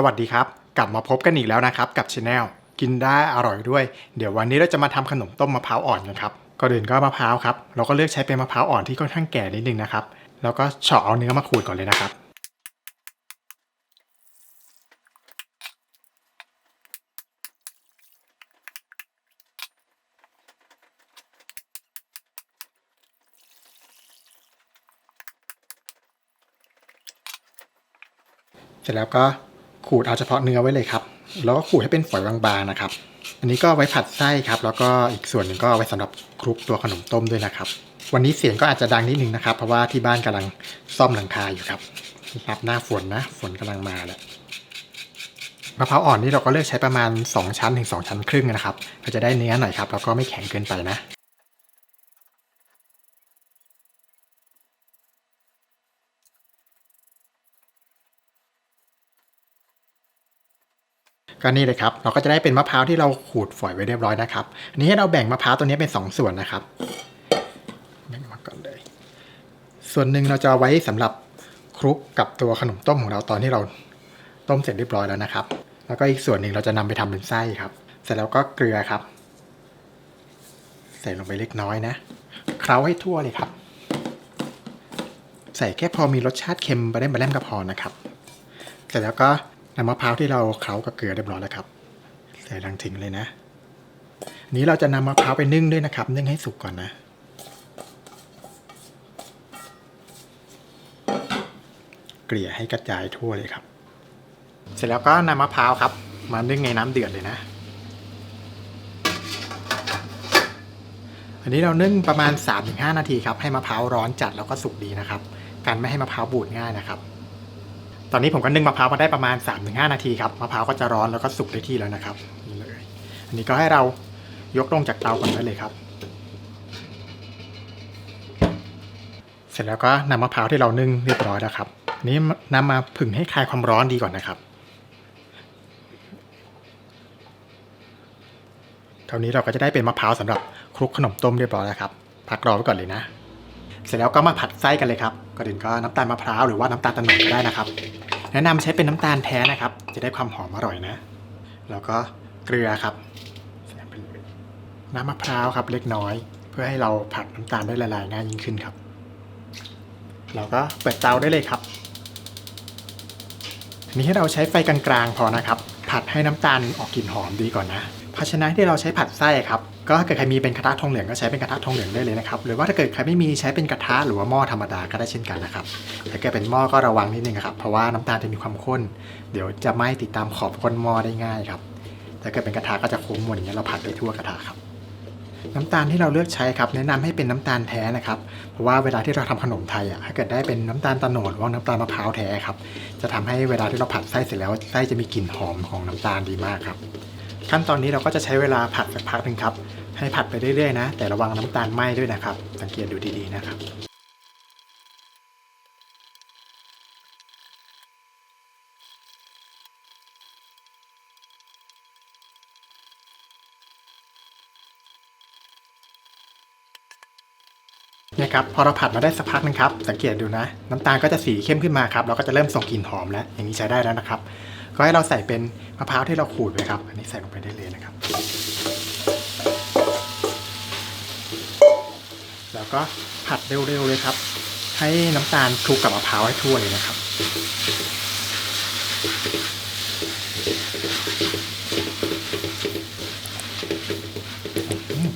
สวัสดีครับ กลับมาพบกันอีกแล้วนะครับกับช anel กินได้อร่อยด้วย เดี๋ยววันนี้เราจะมาทำขนมต้มมะพร้าวอ่อนกันครับก่อนอื่นก็มะพร้าวครับเราก็เลือกใช้เป็นมะพร้าวอ่อนที่ค่อนข้างแก่นิดนึงนะครับแล้วก็เฉาะเอาเนื้อมาขูดก่อนเลยนะครับ เสร็จแล้วก็ ขูดเอาเฉพาะเนื้อไว้เลยครับ แล้วก็ขูดให้เป็นฝอยบางๆนะครับ อันนี้ก็ไว้ผัดไส้ครับ แล้วก็อีกส่วนหนึ่งก็ไว้สำหรับคลุกตัวขนมต้มด้วยนะครับ วันนี้เสียงก็อาจจะดังนิดนึงนะครับ เพราะว่าที่บ้านกำลังซ่อมหลังคาอยู่ครับครับหน้าฝนนะ ฝนกำลังมาแล้วมะพร้าวอ่อนนี่เราก็เลือกใช้ประมาณ 2 ชั้นถึง2ชั้นครึ่งนะครับก็จะได้เนื้อหน่อยครับ แล้วก็ไม่แข็งเกินไปนะ ก็นี่เลยครับ เราก็จะได้เป็นมะพร้าวที่เราขูดฝอยไว้เรียบร้อยนะครับอันนี้เราแบ่งมะพร้าวตัวนี้เป็น 2 ส่วนนะครับแบ่งมาก่อนเลย ส่วนหนึ่งเราจะาไว้สำหรับคลุกกับตัวขนมต้มของเราตอนที่เราต้มเสร็จเรียบร้อยแล้วนะครับ แล้วก็อีกส่วนหนึ่งเราจะนำไปทำเป็นไส้ครับ เสร็จแล้วก็เกลือครับ ใส่ลงไปเล็กน้อยนะ เคล้าให้ทั่วเลยครับ ใส่แค่พอมีรสชาติเค็มไปได้มาแล่มก็พอนะครับ เสร็จแล้วก็ นำมะพร้าวที่เราเคล้ากับเกลือเรียบร้อยแล้วครับ ใส่ลังทิ้งเลยนะนนี้เราจะนำมะพร้าวไปนึ่งด้วยนะครับ นึ่งให้สุกก่อนนะเกลี่ยให้กระจายทั่วเลยครับ เสร็จแล้วก็นำมะพร้าวครับ มานึ่งในน้ำเดือดเลยนะ อันนี้เรานึ่งประมาณ 3-5 นาทีครับ ให้มะพร้าวร้อนจัดแล้วก็สุกดีนะครับ การไม่ให้มะพร้าวบูดง่ายนะครับ ตอนนี้ผมก็นึ่งมะพร้าวมาได้ประมาณ 3-5 นาทีครับมะพร้าวก็จะร้อนแล้วก็สุกได้ที่แล้วนะครับนี่เลยอันนี้ก็ให้เรายกลงจากเตาก่อนได้เลยครับ เสร็จแล้วก็นำมะพร้าวที่เรานึ่งเรียบร้อยแล้วครับนนี้นำมาผึ่งให้คลายความร้อนดีก่อนนะครับเท่านี้เราก็จะได้เป็นมะพร้าวสำหรับคลุกขนมต้มเรียบร้อยแล้วครับพักรอไว้ก่อนเลยนะ เสร็จแล้วก็มาผัดไส้กันเลยครับก่อนอื่นก็น้ำตาลมะพร้าวหรือว่าน้ำตาลตะโนดก็ได้นะครับ แนะนำใช้เป็นน้ำตาลแท้นะครับ จะได้ความหอมอร่อยนะ แล้วก็เกลือครับน้ำมะพร้าวครับเล็กน้อย เพื่อให้เราผัดน้ำตาลได้ละลายง่ายยิ่งขึ้นครับ เราก็เปิดเตาได้เลยครับอันนี้ให้เราใช้ไฟกลางๆพอนะครับ ผัดให้น้ำตาลออกกลิ่นหอมดีก่อนนะภาชนะที่เราใช้ผัดไส้ครับ ก็ถ้าเกิดใครมีเป็นกระทะทองเหลืองก็ใช้เป็นกระทะทองเหลืองได้เลยนะครับหรือว่าถ้าเกิดใครไม่มีใช้เป็นกระทะหรือว่าหม้อธรรมดาก็ได้เช่นกันนะครับถ้าเกิดเป็นหม้อก็ระวังนิดนึงครับเพราะว่าน้ำตาลจะมีความข้น เดี๋ยวจะไหม้ติดตามขอบก้นหม้อได้ง่ายครับถ้าเกิดเป็นกระทะก็จะคุ้มหมดอย่างเงี้ยเราผัดได้ทั่วกระทะครับน้ำตาลที่เราเลือกใช้ครับแนะนำให้เป็นน้ำตาลแท้นะครับ เพราะว่าเวลาที่เราทำขนมไทยอะถ้าเกิดได้เป็นน้ำตาลตะโนดหรือว่าน้ำตาลมะพร้าวแท้ครับจะทำให้เวลาที่เราผัดไส้เสร็จแล้วไส้จะมีกลิ่นหอมของน้ำตาลดีมากครับ ขั้นตอนนี้เราก็จะใช้เวลาผัดสักพักหนึ่งครับ ให้ผัดไปเรื่อยๆนะ แต่ระวังน้ำตาลไหม้ด้วยนะครับ สังเกตดูดีๆนะครับเนี่ยครับพอเราผัดมาได้สักพักนึงครับสังเกตดูนะ น้ำตาลก็จะสีเข้มขึ้นมาครับเราก็จะเริ่มส่งกลิ่นหอมแล้ว อย่างนี้ใช้ได้แล้วนะครับ ก็ให้เราใส่เป็นมะพร้าวที่เราขูดไว้ครับ อันนี้ใส่ลงไปได้เลยนะครับ แล้วก็ผัดเร็วๆเลยครับ ให้น้ำตาลคลุกกับมะพร้าวให้ทั่วเลยนะครับ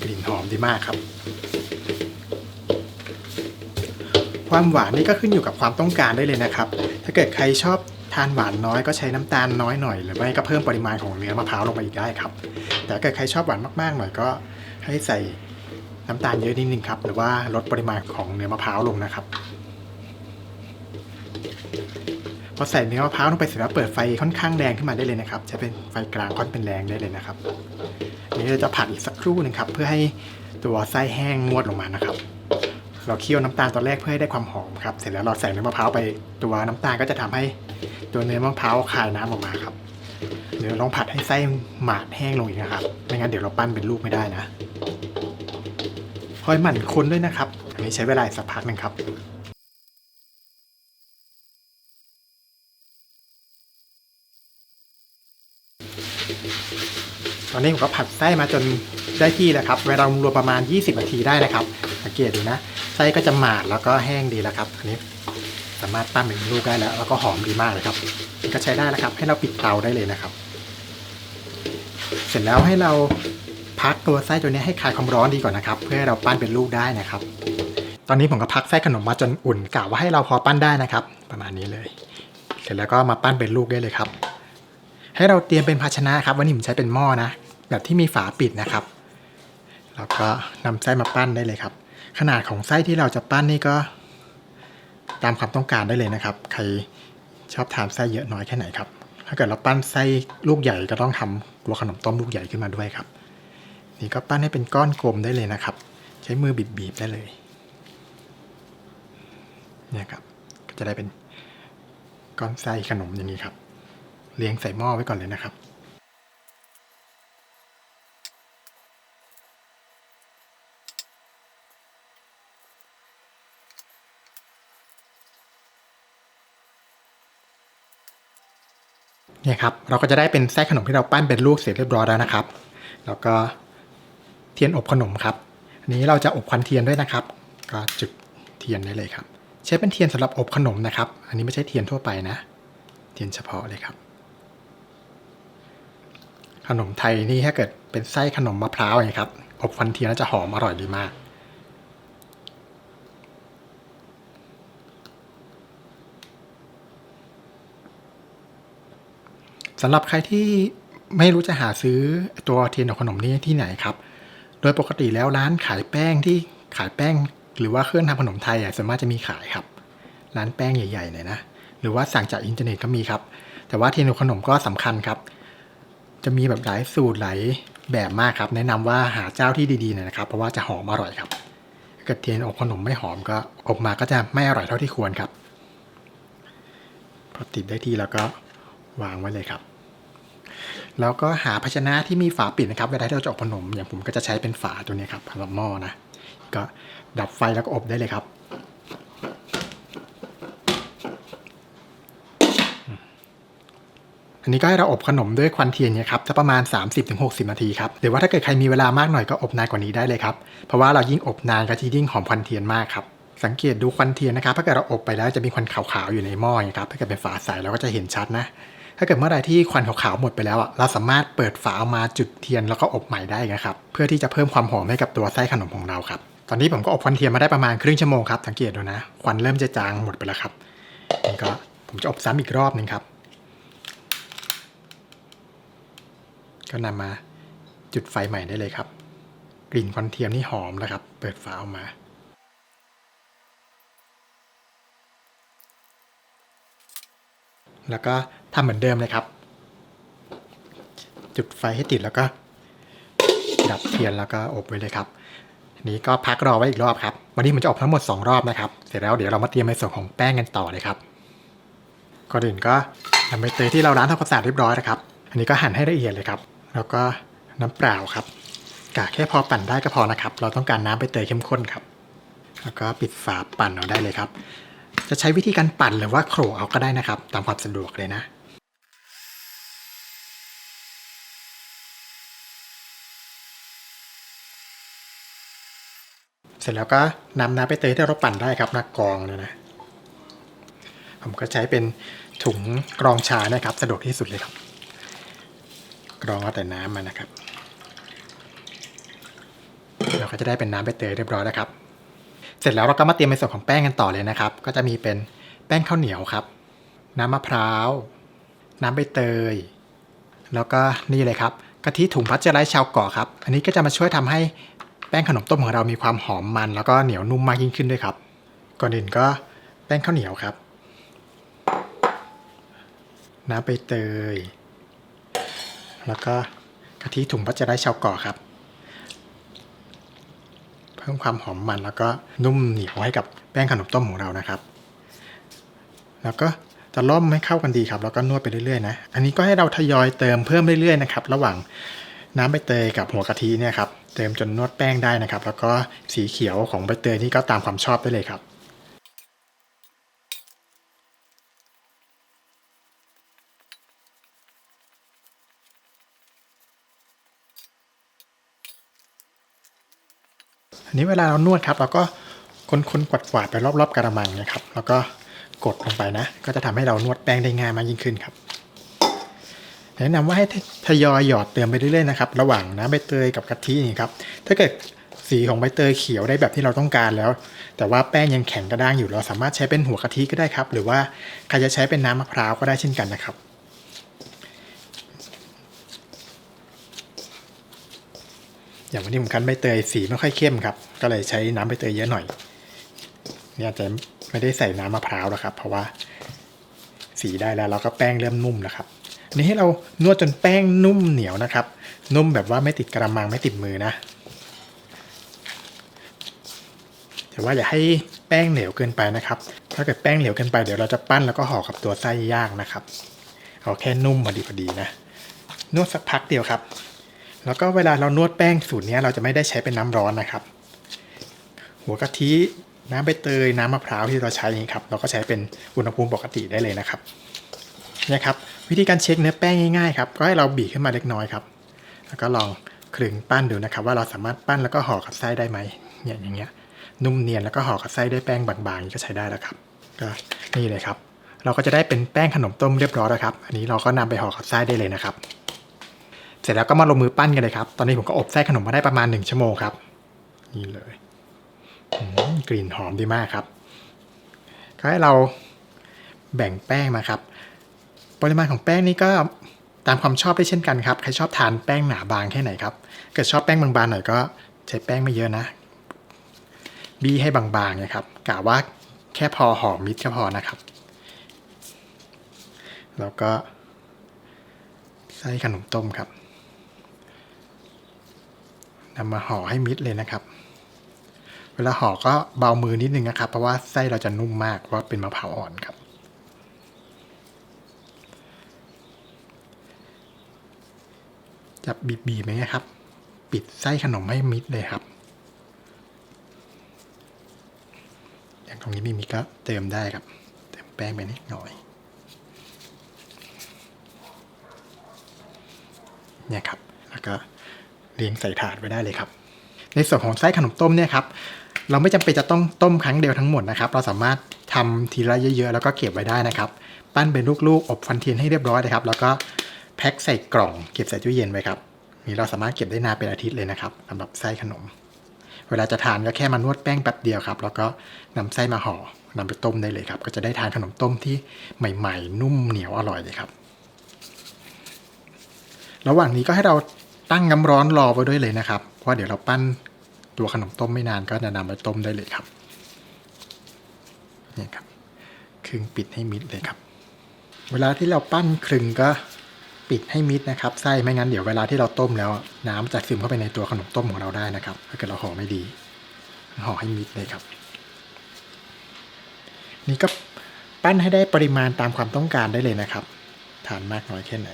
กลิ่นหอมดีมากครับ ความหวานนี่ก็ขึ้นอยู่กับความต้องการได้เลยนะครับ ถ้าเกิดใครชอบทานหวานน้อยก็ใช้น้ำตาลน้อยหน่อย หรือไม่ก็เพิ่มปริมาณของเนื้อมะพร้าวลงไปอีกได้ครับ แต่ถ้าเกิดใครชอบหวานมากๆหน่อยก็ให้ใส่ น้ำตาลเยอะนิดนึงครับ หรือว่าลดปริมาณของเนื้อมะพร้าวลงนะครับ พอใส่เนื้อมะพร้าวลงไปเสร็จแล้วเปิดไฟค่อนข้างแรงขึ้นมาได้เลยนะครับ จะเป็นไฟกลางค่อนเป็นแรงได้เลยนะครับนี้เราจะผัดอีกสักครู่หนึ่งครับ เพื่อให้ตัวไส้แห้งงวดลงมานะครับ เราเคี่ยวน้ำตาลตอนแรกเพื่อให้ได้ความหอมครับ เสร็จแล้วเราใส่เนื้อมะพร้าวไป ตัวน้ำตาลก็จะทำให้ตัวเนื้อมะพร้าวคายน้ำออกมาครับเดี๋ยวลองผัดให้ไส้หมาดแห้งลงอีกนะครับ ไม่งั้นเดี๋ยวเราปั้นเป็นลูกไม่ได้นะ คอยหมั่นคนด้วยนะครับ อันนี้ใช้เวลาสักพักหนึ่งครับตอนนี้ผมก็ผัดไส้มาจนได้ที่แล้วครับ เวลารวมประมาณ 20นาทีได้นะครับ สังเกตดูนะ ไส้ก็จะหมาดแล้วก็แห้งดีแล้วครับอันนี้สามารถปั้นเป็นลูกได้แล้ว แล้วก็หอมดีมากเลยครับนี่ก็ใช้ได้แล้วครับ ให้เราปิดเตาได้เลยนะครับ เสร็จแล้วให้เรา พักตัวไส้ตัวนี้ให้คลายความร้อนดีก่อนนะครับ เพื่อให้เราปั้นเป็นลูกได้นะครับ ตอนนี้ผมก็พักไส้ขนมมาจนอุ่นกะว่าให้เราพอปั้นได้นะครับ ประมาณนี้เลย เสร็จแล้วก็มาปั้นเป็นลูกได้เลยครับ ให้เราเตรียมเป็นภาชนะครับ วันนี้ผมใช้เป็นหม้อนะ แบบที่มีฝาปิดนะครับแล้วก็นำไส้มาปั้นได้เลยครับ ขนาดของไส้ที่เราจะปั้นนี่ก็ ตามความต้องการได้เลยนะครับ ใครชอบทานไส้เยอะน้อยแค่ไหนครับ ถ้าเกิดเราปั้นไส้ลูกใหญ่ก็ต้องทำตัวขนมต้มลูกใหญ่ขึ้นมาด้วยครับ นี่ก็ปั้นให้เป็นก้อนกลมได้เลยนะครับ ใช้มือบีบๆได้เลยเนี่ยครับก็จะได้เป็นก้อนไส้ขนมอย่างนี้ครับเรียงใส่หม้อไว้ก่อนเลยนะครับเนี่ยครับเราก็จะได้เป็นไส้ขนมที่เราปั้นเป็นลูกเสร็จเรียบร้อยแล้วนะครับ แล้วก็ เทียนอบขนมครับอันนี้เราจะอบควันเทียนด้วยนะครับ ก็จุดเทียนได้เลยครับ ใช้เป็นเทียนสำหรับอบขนมนะครับ อันนี้ไม่ใช่เทียนทั่วไปนะ เทียนเฉพาะเลยครับ ขนมไทยนี่ถ้าเกิดเป็นไส้ขนมมะพร้าวอย่างนี้ครับอบควันเทียนแล้วจะหอมอร่อยดีมากสำหรับใครที่ไม่รู้จะหาซื้อตัวเทียนอบขนมนี้ที่ไหนครับ โดยปกติแล้วร้านขายแป้งที่ขายแป้ง หรือว่าเครื่องทำขนมไทยอะส่วนมากจะมีขายครับ ร้านแป้งใหญ่ๆหน่อยนะหรือว่าสั่งจากอินเทอร์เน็ตก็มีครับ แต่ว่าเทนอบขนมก็สำคัญครับ จะมีแบบหลายสูตรหลายแบบมากครับ แนะนำว่าหาเจ้าที่ดีๆหน่อยนะครับ เพราะว่าจะหอมอร่อยครับเกิดเทียนอบขนมไม่หอมก็อบมาก็จะไม่อร่อยเท่าที่ควรครับพอติดได้ที่แล้วก็วางไว้เลยครับ แล้วก็หาภาชนะที่มีฝาปิดนะครับเวลาที่เราจะอบขนมอย่างผมก็จะใช้เป็นฝาตัวนี้ครับสำหรับหม้อนะก็ดับไฟแล้วก็อบได้เลยครับอันนี้ก็ให้เราอบขนมด้วยควันเทียนเนี่ยครับจะประมาณ 30-60 นาทีครับหรือว่าถ้าเกิดใครมีเวลามากหน่อยก็อบนานกว่านี้ได้เลยครับ เพราะว่าเรายิ่งอบนานก็จะยิ่งหอมควันเทียนมากครับ สังเกตดูควันเทียนนะครับถ้าเกิดเราอบไปแล้วจะมีควันขาวๆอยู่ในหม้อนี่ยครับถ้าเกิดเป็นฝาใสเราก็จะเห็นชัดนะ ถ้าเกิดเมื่อไหรที่ควันขาวๆหมดไปแล้วอะเราสามารถเปิดฝาออกมาจุดเทียนแล้วก็อบใหม่ได้นะครับเพื่อที่จะเพิ่มความหอมให้กับตัวไส้ขนมของเราครับตอนนี้ผมก็อบควันเทียนมาได้ประมาณครึ่งชั่วโมงครับสังเกตดูนะควันเริ่มจะจางหมดไปแล้วครับนี่ก็ผมจะอบซ้ำอีกรอบหนึ่งครับก็นำมาจุดไฟใหม่ได้เลยครับ กลิ่นควันเทียมนี่หอมแล้วครับ เปิดฝาออกมาแล้วก็ ทำเหมือนเดิมเลยครับ จุดไฟให้ติดแล้วก็ ดับเทียนแล้วก็อบไว้เลยครับอันนี้ก็พักรอไว้อีกรอบครับ วันนี้ผมจะอบทั้งหมด 2 รอบนะครับ เสร็จแล้วเดี๋ยวเรามาเตรียมในส่วนของแป้งกันต่อเลยครับ ก่อนอื่นก็นำใบเตยที่เราล้างทำความสะอาดเรียบร้อยนะครับ อันนี้ก็หั่นให้ละเอียดเลยครับ แล้วก็น้ำเปล่าครับกะแค่พอปั่นได้ก็พอนะครับ เราต้องการน้ำใบเตยเข้มข้นครับ แล้วก็ปิดฝาปั่นเอาได้เลยครับ จะใช้วิธีการปั่นหรือว่าโขลกเอาก็ได้นะครับ ตามความสะดวกเลยนะ เสร็จแล้วก็นำน้ำไปเตยที่เราปั่นได้ครับมากรองเลยนะ ผมก็ใช้เป็นถุงกรองชานะครับ สะดวกที่สุดเลยครับ กรองเอาแต่น้ำมานะครับ เราก็จะได้เป็นน้ำใบเตยเรียบร้อยแล้วครับ เสร็จแล้วเราก็มาเตรียมในส่วนของแป้งกันต่อเลยนะครับ ก็จะมีเป็นแป้งข้าวเหนียวครับ น้ำมะพร้าว น้ำใบเตย แล้วก็นี่เลยครับกะทิถุงพัชเจอร์ไรชาวเกาะครับ อันนี้ก็จะมาช่วยทำให้ แป้งขนมต้มของเรามีความหอมมัน แล้วก็เหนียวนุ่มมากยิ่งขึ้นด้วยครับ ก่อนอื่นก็แป้งข้าวเหนียวครับ น้ำใบเตย แล้วก็กะทิถุงพัชจอร์ไรซ์ชาวเกาะครับ เพิ่มความหอมมันแล้วก็นุ่มเหนียวให้กับแป้งขนมต้มของเรานะครับ แล้วก็จะล่อมให้เข้ากันดีครับ แล้วก็นวดไปเรื่อยๆนะ อันนี้ก็ให้เราทยอยเติมเพิ่มเรื่อยๆนะครับ ระหว่างน้ำใบเตยกับหัวกะทิเนี่ยครับ เติมจนนวดแป้งได้นะครับ แล้วก็สีเขียวของใบเตยนี่ก็ตามความชอบได้เลยครับอันนี้เวลาเรานวดครับเราก็คนๆกวาดๆไปรอบๆกระมังนะครับ แล้วก็กดลงไปนะ ก็จะทำให้เรานวดแป้งได้ง่ายมากยิ่งขึ้นครับ แนะนำว่าให้ทยอยหยอดเติมไปเรื่อยๆนะครับระหว่างน้ำใบเตยกับกะทินี่ครับถ้าเกิดสีของใบเตยเขียวได้แบบที่เราต้องการแล้ว แต่ว่าแป้งยังแข็งกระด้างอยู่เราสามารถใช้เป็นหัวกะทิก็ได้ครับ หรือว่าใครจะใช้เป็นน้ำมะพร้าวก็ได้เช่นกันนะครับอย่างวันนี้ผมคั้นใบเตยสีไม่ค่อยเข้มครับ ก็เลยใช้น้ำใบเตยเยอะหน่อย เนี่ยจะไม่ได้ใส่น้ำมะพร้าวแล้วครับ เพราะว่าสีได้แล้วแล้วก็แป้งเริ่มนุ่มแล้วครับ อันนี้ให้เรานวดจนแป้งนุ่มเหนียวนะครับ นุ่มแบบว่าไม่ติดกระมังไม่ติดมือนะแต่ว่าอย่าให้แป้งเหลวเกินไปนะครับ ถ้าเกิดแป้งเหลวเกินไปเดี๋ยวเราจะปั้นแล้วก็ห่อกับตัวไส้ยากนะครับเอาแค่นุ่มพอดีพอดีนะ นวดสักพักเดียวครับ แล้วก็เวลาเรานวดแป้งสูตรนี้เราจะไม่ได้ใช้เป็นน้ำร้อนนะครับ หัวกะทิน้ำใบเตยน้ำมะพร้าวที่เราใช้นี้ครับ เราก็ใช้เป็นอุณหภูมิปกติได้เลยนะครับ นี่ครับวิธีการเช็คเนื้อแป้งง่ายๆครับก็ให้เราบีบขึ้นมาเล็กน้อยครับ แล้วก็ลองคลึงปั้นดูนะครับ ว่าเราสามารถปั้นแล้วก็ห่อกับไส้ได้ไหมเนี่ยอย่างเงี้ยนุ่มเนียนแล้วก็ห่อกับไส้ด้วยแป้งบางๆก็ใช้ได้แล้วครับก็นี่เลยครับ เราก็จะได้เป็นแป้งขนมต้มเรียบร้อยแล้วครับ อันนี้เราก็นำไปห่อกับไส้ได้เลยนะครับ เสร็จแล้วก็มาลงมือปั้นกันเลยครับ ตอนนี้ผมก็อบไส้ขนมมาได้ประมาณ1ชั่วโมงครับนี่เลยกลิ่นหอมดีมากครับก็ให้เราแบ่งแป้งมาครับ ปริมาณของแป้งนี่ก็ตามความชอบได้เช่นกันครับ ใครชอบทานแป้งหนาบางแค่ไหนครับ เกิดชอบแป้งบางๆหน่อยก็ใช้แป้งไม่เยอะนะ บี้ให้บางๆนะครับกะว่าแค่พอหอมมิดก็พอนะครับ แล้วก็ไส้ขนมต้มครับนำมาห่อให้มิดเลยนะครับ เวลาห่อก็เบามือนิดนึงนะครับ เพราะว่าไส้เราจะนุ่มมากเพราะว่าเป็นมะพร้าวอ่อนครับ จับบีบๆไหมครับ ปิดไส้ขนมให้มิดเลยครับ อย่างตรงนี้ไม่มีก็เติมได้ครับ เติมแป้งไปนิดหน่อยเนี่ยครับ แล้วก็เรียงใส่ถาดไว้ได้เลยครับ ในส่วนของไส้ขนมต้มเนี่ยครับ เราไม่จำเป็นจะต้องต้มครั้งเดียวทั้งหมดนะครับ เราสามารถทำทีละเยอะๆ แล้วก็เก็บไว้ได้นะครับ ปั้นเป็นลูกๆ อบฟันเทียนให้เรียบร้อยนะครับ แล้วก็ พ็คใส่กล่องเก็บใส่ตู้เย็นไว้ครับนี่เราสามารถเก็บได้นานเป็นอาทิตย์เลยนะครับสำหรับไส้ขนม เวลาจะทานก็แค่มานวดแป้งแป๊บเดียวครับ แล้วก็นำไส้มาห่อนำไปต้มได้เลยครับ ก็จะได้ทานขนมต้มที่ใหม่ ๆ นุ่มเหนียวอร่อยเลยครับ ระหว่างนี้ก็ให้เราตั้งน้ำร้อนรอไว้ด้วยเลยนะครับเพราะเดี๋ยวเราปั้นตัวขนมต้มไม่นานก็จะนำไปต้มได้เลยครับนี่ครับคลึงปิดให้มิดเลยครับ เวลาที่เราปั้นคลึงก็ ปิดให้มิดนะครับไส้ไม่งั้นเดี๋ยวเวลาที่เราต้มแล้ว น้ำจะซึมเข้าไปในตัวขนมต้มของเราได้นะครับถ้าเกิดเราห่อไม่ดีห่อให้มิดเลยครับ นี่ก็ปั้นให้ได้ปริมาณตามความต้องการได้เลยนะครับทานมากน้อยแค่ไหน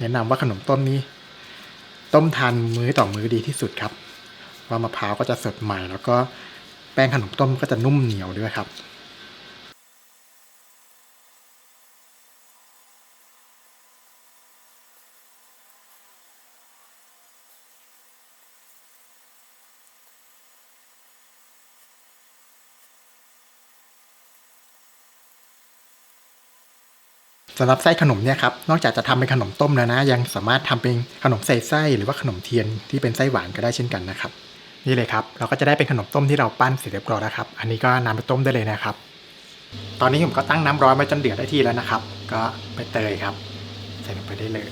แนะนำว่าขนมต้มนี้ ต้มทานมื้อต่อมื้อดีที่สุดครับ ว่ามะพร้าวก็จะสดใหม่ แล้วก็แป้งขนมต้มก็จะนุ่มเหนียวด้วยครับ สำหรับไส้ขนมเนี่ยครับ นอกจากจะทำเป็นขนมต้มแล้วนะ ยังสามารถทำเป็นขนมใส่ไส้หรือว่าขนมเทียนที่เป็นไส้หวานก็ได้เช่นกันนะครับ นี่เลยครับ เราก็จะได้เป็นขนมต้มที่เราปั้นเสร็จเรียบร้อยแล้วครับ อันนี้ก็นำไปต้มได้เลยนะครับ ตอนนี้ผมก็ตั้งน้ำร้อนไว้จนเดือดได้ที่แล้วนะครับ ก็ไปเตยครับ ใส่ลงไปได้เลย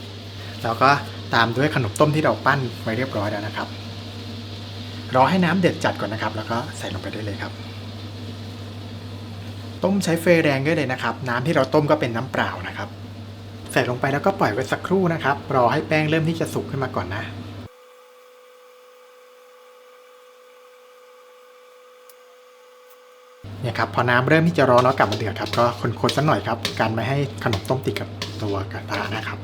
แล้วก็ตามด้วยขนมต้มที่เราปั้นไว้เรียบร้อยแล้วนะครับ รอให้น้ำเดือดจัดก่อนนะครับ แล้วก็ใส่ลงไปได้เลยครับ ต้มใช้ไฟแรงได้เลยนะครับ น้ำที่เราต้มก็เป็นน้ำเปล่านะครับ ใส่ลงไปแล้วก็ปล่อยไว้สักครู่นะครับ รอให้แป้งเริ่มที่จะสุกขึ้นมาก่อนนะเนี่ยครับพอน้ำเริ่มที่จะร้อนแล้วกลับมาเดือดครับก็คนๆสักหน่อยครับการไม่ให้ขนมต้มติดกับตัวกระทะนะครับ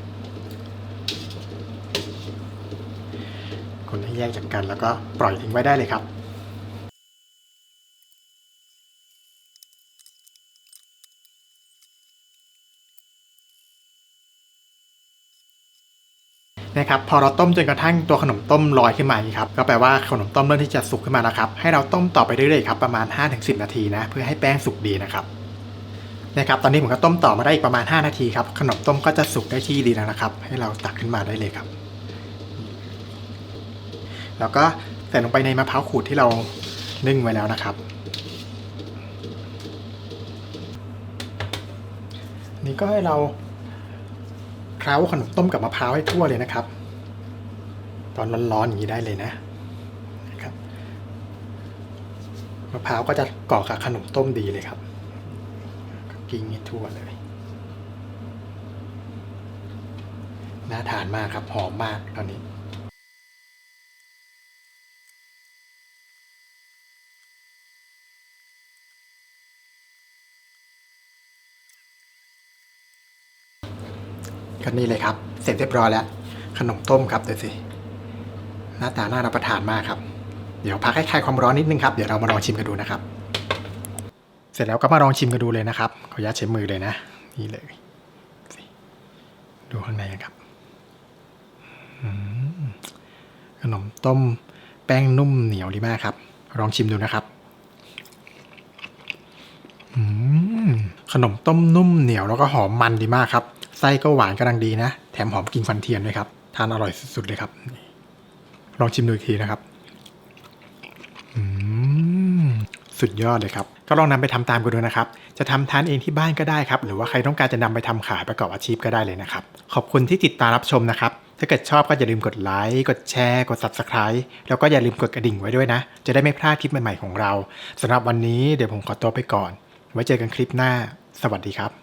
คนให้แยกจากกันแล้วก็ปล่อยทิ้งไว้ได้เลยครับ นะครับพอเราต้มจนกระทั่งตัวขนมต้มลอยขึ้นมานี้ครับก็แปลว่าขนมต้มเริ่มที่จะสุกขึ้นมาแล้วครับให้เราต้มต่อไปเรื่อยๆครับประมาณ 5-10 นาทีนะเพื่อให้แป้งสุกดีนะครับนะครับตอนนี้ผมก็ต้มต่อมาได้อีกประมาณ 5 นาทีครับขนมต้มก็จะสุกได้ที่ดีแล้วนะครับ ให้เราตักขึ้นมาได้เลยครับ แล้วก็ใส่ลงไปในมะพร้าวขูดที่เรานึ่งไว้แล้วนะครับ นี่ก็ให้เรา เคล้าขนมต้มกับมะพร้าวให้ทั่วเลยนะครับ ตอนร้อนๆอย่างนี้ได้เลยนะนะครับมะพร้าวก็จะเกาะกับขนมต้มดีเลยครับกิ้งให้ทั่วเลยน่าทานมากครับหอมมากตอนนี้ ก็นี่เลยครับ เสร็จเรียบร้อยแล้ว ขนมต้มครับดูสิหน้าตาน่ารับประทานมากครับ เดี๋ยวพักให้คลายความร้อนนิดนึงครับ เดี๋ยวเรามาลองชิมกันดูนะครับ เสร็จแล้วก็มาลองชิมกันดูเลยนะครับ ขออนุญาตใช้มือเลยนะ นี่เลย ดูข้างในกันครับขนมต้มแป้งนุ่มเหนียวดีมากครับ ลองชิมดูนะครับขนมต้มนุ่มเหนียวแล้วก็หอมมันดีมากครับ ไส้ก็หวานกำลังดีนะ แถมหอมกลิ่นฟันเทียนด้วยครับ ทานอร่อยสุดๆเลยครับ ลองชิมดูอีกทีนะครับสุดยอดเลยครับ ก็ลองนำไปทำตามกันดูนะครับ จะทำทานเองที่บ้านก็ได้ครับ หรือว่าใครต้องการจะนำไปทำขายประกอบอาชีพก็ได้เลยนะครับ ขอบคุณที่ติดตามรับชมนะครับ ถ้าเกิดชอบก็อย่าลืมกดไลค์ กดแชร์ กด Subscribe แล้วก็อย่าลืมกดกระดิ่งไว้ด้วยนะ จะได้ไม่พลาดคลิปใหม่ๆของเราสำหรับวันนี้เดี๋ยวผมขอตัวไปก่อน ไว้เจอกันคลิปหน้า สวัสดีครับ